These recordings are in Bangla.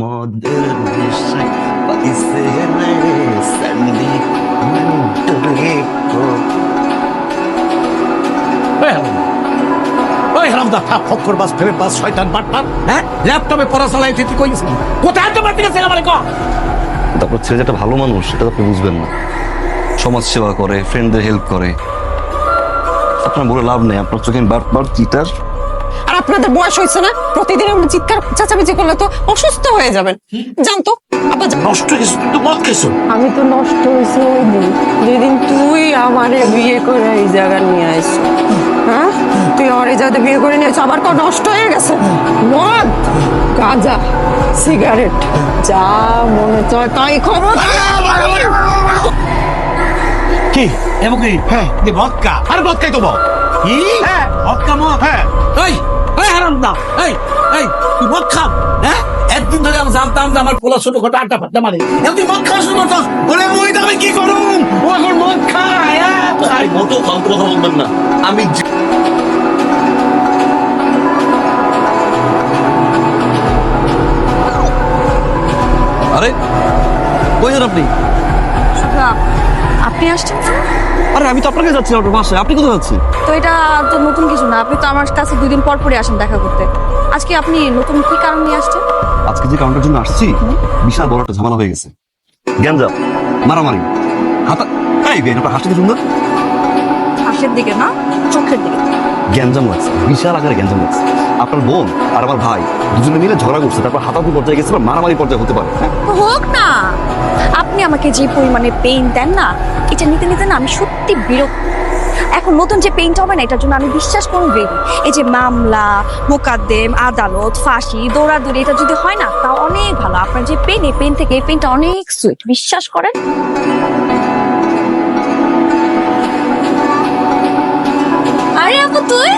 মদের ফক্কর বাস হ্যাঁ ল্যাপটপে পড়া চালাই, তুই কইছিস কোথায় কর তারপর ছেলে ভালো মানুষ, সেটা আপনি বুঝবেন না। করে ফ্রেন্ডদের হেল্প করে। আপনার বলে লাভ নেই, আপনার চোখে বারবার চিটার আর আপনাদের বয়স হয়েছে না? প্রতিদিন আপনি চিৎকার চেঁচামেচি করলে তো অসুস্থ হয়ে যাবেন। জানতো নষ্ট হয়েছে তুই তো মদ খেয়েছো? আমি তো নষ্ট হয়েছে ওই দিন। যেদিন তুই আমারে বিয়ে করে এই জায়গা নিয়ে আইস। হ্যাঁ? তুই আমার এই জায়গাতে বিয়ে করে নিয়ে আইস আবার তো নষ্ট হয়ে গেছে। মদ গাঁজা সিগারেট যা মনে চায় তাই খবর। কি? এবং কি? হ্যাঁ। ভদকা আর ভদকাই তো বল হ্যাঁ। ভদকা মদ? হ্যাঁ। এই এই হারামদা এই এই তুই মদ খাম হ্যাঁ? একদিন ধরে আমি জানতাম যে আমার পোলা ছোট খাটো আড্ডা ফাড্ডা মারে। তুই মদ খাওয়া শুরু করতাম ওরে মই আমি কি করুম? ও এখন মদ খায় হ্যাঁ? মতো ফালতু কথা বলবেন না। আমি আরে কই আপনি আপনি আসছেন আরে আমি তো আপনাকে যাচ্ছি আপনার বাসায়। আপনি কোথায় যাচ্ছেন? তো এটা তো নতুন কিছু না আপনি তো আমার কাছে দুই দিন পর পরে আসেন দেখা করতে। আজকে আপনি নতুন কি কারণ নিয়ে আসছেন? আজকে যে কাউন্টার জন্য আসছি বিশাল বড় একটা ঝামেলা হয়ে গেছে। গ্যাঞ্জাম। মারামারি। হাতা এই বেন আপনার হাসতে কি সুন্দর হাসের দিকে না চোখের দিকে। গ্যাঞ্জাম লাগছে বিশাল আকারে গ্যাঞ্জাম লাগছে। আপনার বোন আর আমার ভাই দুজনে মিলে ঝগড়া করছে তারপর হাতাহাতি পর্যায়ে গেছে বা মারামারি পর্যায়ে হতে পারে। হ্যাঁ? হোক না আপনি আমাকে যে পরিমাণে পেইন দেন না, এটা নিতে নিতে না আমি সত্যি বিরক্ত। এখন নতুন যে পেইনটা হবে না, এটার জন্য আমি বিশ্বাস করুন রেডি এই যে মামলা, মোকাদ্দেম, আদালত, ফাঁসি, দৌড়াদৌড়ি, এটা যদি হয় না তা অনেক ভালো। আপনার যে পেন এই পেন থেকে এই পেনটা অনেক সুইট বিশ্বাস করেন? আরে আপু, তুই?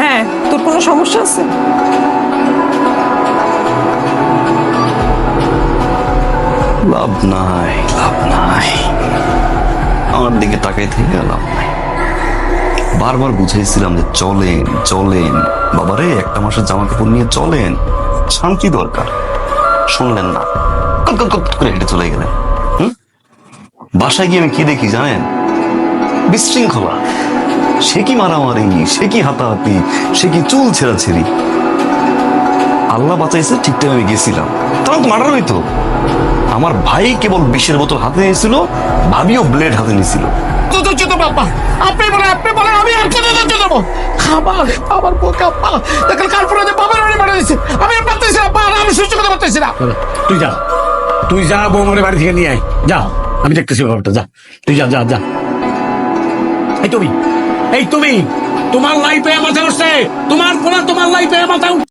হ্যাঁ তোর কোনো সমস্যা আছে? লাভ নাই লাভ নাই। আমার দিকে তাকাই থেকে লাভ নাই। বারবার বুঝাইছিলাম যে চলেন চলেন। বাবারে, একটা মাসের জামা কাপড় নিয়ে চলেন। শান্তি দরকার। শুনলেন না। করে হেঁটে চলে গেলেন? বাসায় গিয়ে আমি কি দেখি জানেন? বিশৃঙ্খলা। সে কি মারামারি, সে কি হাতাহাতি, সে কি চুল ছেঁড়াছেড়ি। আল্লাহ বাঁচাইছে, ঠিক টাইমে গেছিলাম। তখন তো মার্ডার হইতো আমার ভাই কেবল বিষের বোতল হাতে নিয়েছিল ভাবিও ব্লেড হাতে নিয়েছিল। তো তো ছোট বাবা আপনি বলে আপনি বলে আমি আর কেন ধৈর্য দেবো। খাবার আমার বোকা পা দেখেন কালপুরে যে বাবার বাড়ি মারা দিচ্ছে আমি আর পারতেছি না আমি সহ্য করতে পারতেছি না। তুই যা। তুই যা বৌমারে বাড়ি থেকে নিয়ে আয়। যা আমি দেখতেছি ব্যাপারটা যা। তুই যা যা যা। এই তুমি এই তুমি তোমার লাইফে মাথা উঠছে তোমার পোলা তোমার লাইফে মাথা